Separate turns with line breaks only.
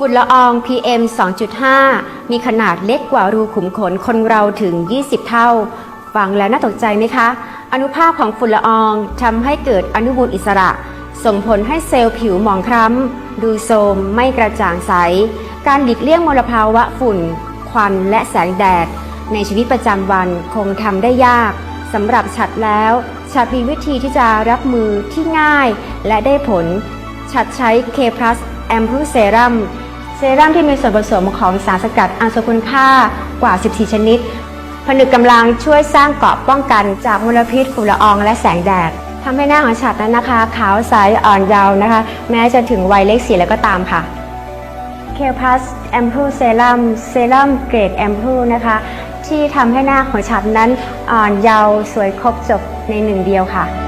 ฝุ่นละออง PM 2.5 มีขนาดเล็กกว่ารูขุมขนคนเราถึง 20 เท่า ฟังแล้วน่าตกใจไหมคะ อนุภาคของฝุ่นละอองทำให้เกิดอนุมูลอิสระ ส่งผลให้เซลล์ผิวหมองคล้ำ ดูโทรมไม่กระจ่างใส การหลีกเลี่ยงมลภาวะฝุ่น ควันและแสงแดด ในชีวิตประจำวันคงทำได้ยากสำหรับฉัดแล้วฉัดมีวิธีที่จะรับมือที่ง่ายและได้ผล ฉัดใช้ K Plus Ampoule Serum เซรัม เซรั่มที่มีส่วนผสมของสารสกัดอันทรงคุณค่ากว่า 14 ชนิด ผนึกกำลังช่วยสร้างเกราะป้องกันจากมลพิษฝุ่นละอองและแสงแดดทำให้หน้าของฉัดนั้นนะคะ ขาวใสอ่อนเยาว์นะคะ แม้จะถึงวัยเลขสี่แล้วก็ตามค่ะ k p l u s Ampoule Serum เซรั่มเกรด Ampoule นะคะ ที่ทำให้หน้าของฉัดนั้นอ่อนเยาว์สวยครบจบในหนึ่งเดียวค่ะ